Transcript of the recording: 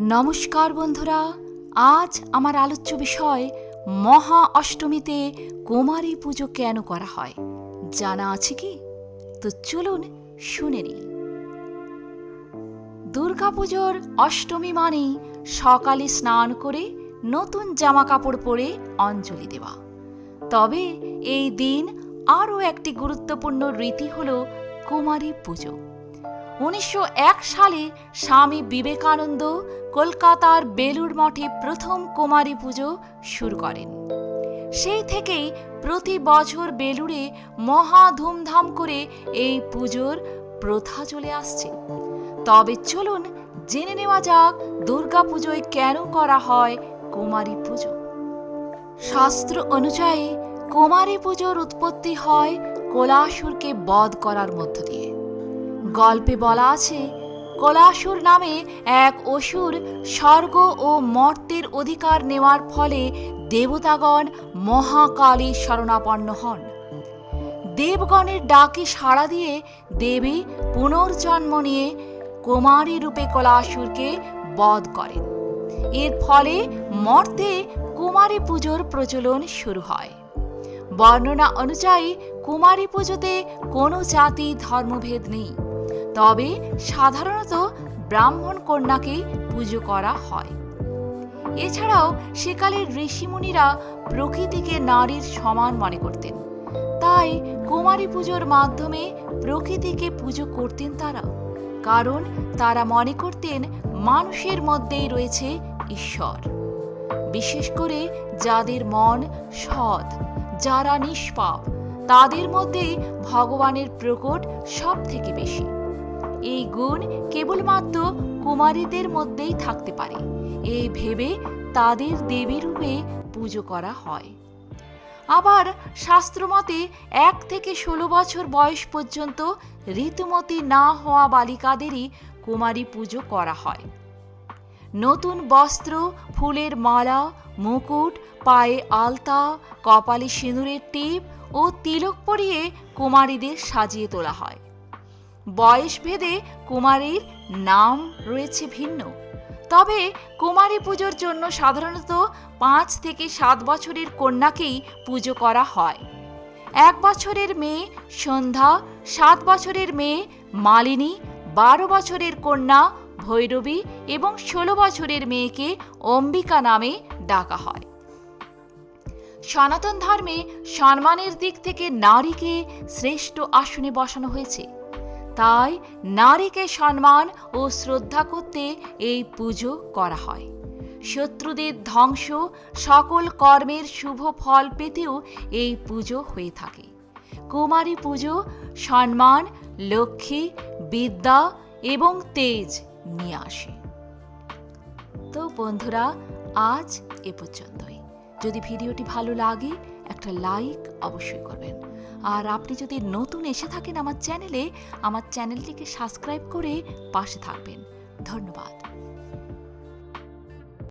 নমস্কার বন্ধুরা, আজ আমার আলোচ্য বিষয় মহা অষ্টমীতে কুমারী পুজো কেন করা হয়? জানা আছে কি? তো চলুন শুনে নিই। দুর্গাপুজোর অষ্টমী মানেই সকালে স্নান করে নতুন জামা কাপড় পরে অঞ্জলি দেওয়া। তবে এই দিন আরও একটি গুরুত্বপূর্ণ রীতি হল কুমারী পুজো। উনিশশো এক সালে স্বামী বিবেকানন্দ কলকাতার বেলুর মঠে প্রথম কুমারী পুজো শুরু করেন। সেই থেকেই প্রতি বছর বেলুড়ে মহা ধুমধাম করে এই পুজোর প্রথা চলে আসছে। তবে চলুন জেনে নেওয়া যাক দুর্গা পুজোয় কেন করা হয় কুমারী পুজো। শাস্ত্র অনুযায়ী কুমারী পুজোর উৎপত্তি হয় কোলাসুরকে বধ করার মধ্য দিয়ে। গল্পে বলা আছে, কলাসুর নামে এক অসুর স্বর্গ ও মর্তের অধিকার নেওয়ার ফলে দেবতাগণ মহাকালী শরণাপন্ন হন। দেবগণের ডাকে সাড়া দিয়ে দেবী পুনর্জন্ম নিয়ে কুমারী রূপে কলাসুরকে বধ করেন। এর ফলে মর্তে কুমারী পুজোর প্রচলন শুরু হয়। বর্ণনা অনুযায়ী কুমারী পুজোতে কোনো জাতি ধর্মভেদ নেই। তবে সাধারণত ব্রাহ্মণ কন্যাকেই পুজো করা হয়। এছাড়াও সেকালের ঋষিমুনিরা প্রকৃতিকে নারীর সমান মনে করতেন। তাই কুমারী পুজোর মাধ্যমে প্রকৃতিকে পুজো করতেন তারা। কারণ তারা মনে করতেন মানুষের মধ্যেই রয়েছে ঈশ্বর। বিশেষ করে যাদের মন সৎ, যারা নিষ্পাপ তাদের মধ্যেই ভগবানের প্রকট সব থেকে বেশি। এই গুণ কেবলমাত্র কুমারীদের মধ্যেই থাকতে পারে। এই ভেবে তাদের দেবী রূপে পুজো করা হয়। আবার শাস্ত্রমতে এক থেকে ষোলো বছর বয়স পর্যন্ত ঋতুমতি না হওয়া বালিকাদেরই কুমারী পুজো করা হয়। নতুন বস্ত্র, ফুলের মালা, মুকুট, পায়ে আলতা, কপালে সিঁদুরের টিপ ও তিলক পরিয়ে কুমারীদের সাজিয়ে তোলা হয়। বয়স ভেদে কুমারীর নাম রয়েছে ভিন্ন। তবে কুমারী পুজোর জন্য সাধারণত পাঁচ থেকে সাত বছরের কন্যাকেই পুজো করা হয়। এক বছরের মেয়ে সন্ধ্যা, সাত বছরের মেয়ে মালিনী, বারো বছরের কন্যা ভৈরবী এবং ষোলো বছরের মেয়েকে অম্বিকা নামে ডাকা হয়। সনাতন ধর্মে সম্মানের দিক থেকে নারীকে শ্রেষ্ঠ আসনে বসানো হয়েছে। তাই নারীকে সম্মান ও শ্রদ্ধা করতে এই পুজো করা হয়। শত্রুদের ধ্বংস, সকল কর্মের শুভ ফল পেতেও এই পুজো হয়ে থাকে। কুমারী পুজো সম্মান, লক্ষ্মী, বিদ্যা এবং তেজ নিয়ে আসে। তো বন্ধুরা, আজ এ পর্যন্তই। যদি ভিডিওটি ভালো লাগে, একটা লাইক অবশ্যই করবেন। আর আপনি যদি নতুন এসে থাকেন আমার চ্যানেলে, আমার চ্যানেলটিকে সাবস্ক্রাইব করে পাশে থাকবেন। ধন্যবাদ।